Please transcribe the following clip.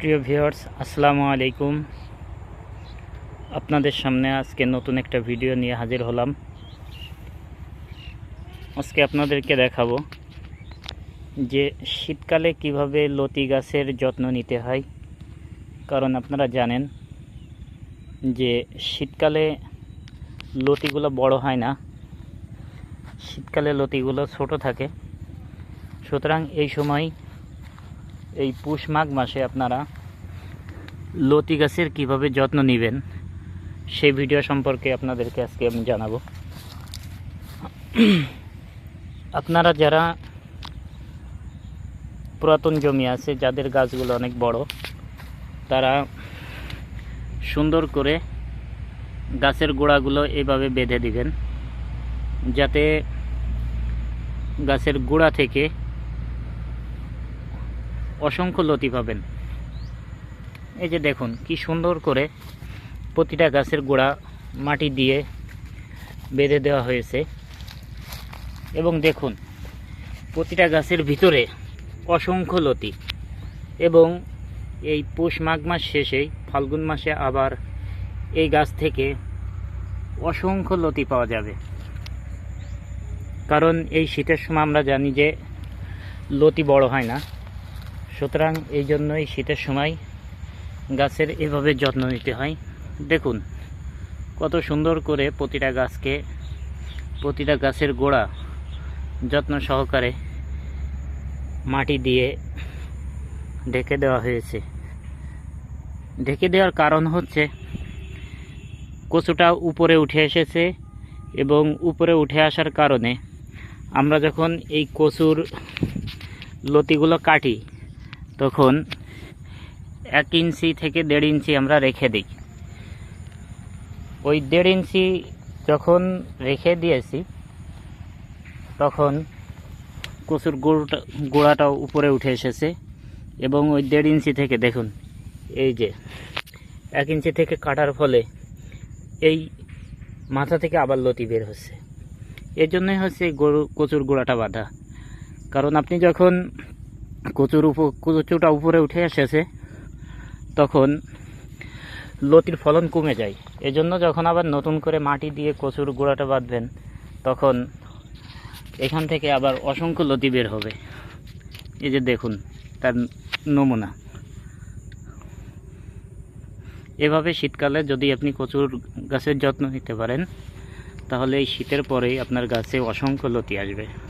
প্রিয় ভিউয়ার্স, আসসালামু আলাইকুম। আপনাদের সামনে আজকে নতুন একটা ভিডিও নিয়ে হাজির হলাম। আজকে আপনাদেরকে দেখাবো যে শীতকালে কীভাবে লতি গাছের যত্ন নিতে হয়। কারণ আপনারা জানেন যে শীতকালে লতিগুলো বড় হয় না। শীতকালে লতিগুলো ছোট থাকে। সুতরাং এই সময় এই পুষ মাঘ মাসে আপনারা লতি গাছের কীভাবে যত্ন নেবেন, সেই ভিডিও সম্পর্কে আপনাদেরকে আজকে আমি জানাব। আপনারা যারা পুরাতন জমি আছে, যাদের গাছগুলো অনেক বড়, তারা সুন্দর করে গাছের গোড়াগুলো এভাবে বেঁধে দিবেন, যাতে গাছের গোড়া থেকে অসংখ্য লতি পাবেন। এই যে দেখুন, কি সুন্দর করে প্রতিটা গাছের গোড়া মাটি দিয়ে বেঁধে দেওয়া হয়েছে। এবং দেখুন, প্রতিটা গাছের ভিতরে অসংখ্য লতি। এবং এই পৌষ মাঘ মাস শেষেই ফাল্গুন মাসে আবার এই গাছ থেকে অসংখ্য লতি পাওয়া যাবে। কারণ এই শীতের সময় আমরা জানি যে লতি বড় হয় না। সুতরাং এই জন্যই শীতের সময় গাছের এভাবে যত্ন নিতে হয়। দেখুন, কত সুন্দর করে প্রতিটা গাছকে, প্রতিটা গাছের গোড়া যত্ন সহকারে মাটি দিয়ে ঢেকে দেওয়া হয়েছে। ঢেকে দেওয়ার কারণ হচ্ছে, কচুটা উপরে উঠে এসেছে এবং উপরে উঠে আসার কারণে আমরা যখন এই কচুর লতিগুলো কাটি তখন এক ইঞ্চি থেকে দেড় ইঞ্চি আমরা রেখে দিই। ওই দেড় ইঞ্চি যখন রেখে দিয়েছি, তখন কচুর গুঁড়োটা, গোড়াটাও উপরে উঠে এসেছে এবং ওই দেড় ইঞ্চি থেকে দেখুন, এই যে এক ইঞ্চি থেকে কাটার ফলে এই মাথা থেকে আবার লতি বের হচ্ছে। এর জন্যই হচ্ছে গরু, কচুর গোড়াটা বাঁধা। কারণ আপনি যখন কচুর উপ কচুটা উপরে উঠে এসেছে, তখন লতির ফলন কমে যায়। এজন্য যখন আবার নতুন করে মাটি দিয়ে কচুর গোড়াটা বাঁধবেন, তখন এখান থেকে আবার অসংখ্য লতি বের হবে। এই যে দেখুন, তার নমুনা। এভাবে শীতকালে যদি আপনি কচুর গাছের যত্ন নিতে পারেন, তাহলে এই শীতের পরেই আপনার গাছে অসংখ্য লতি আসবে।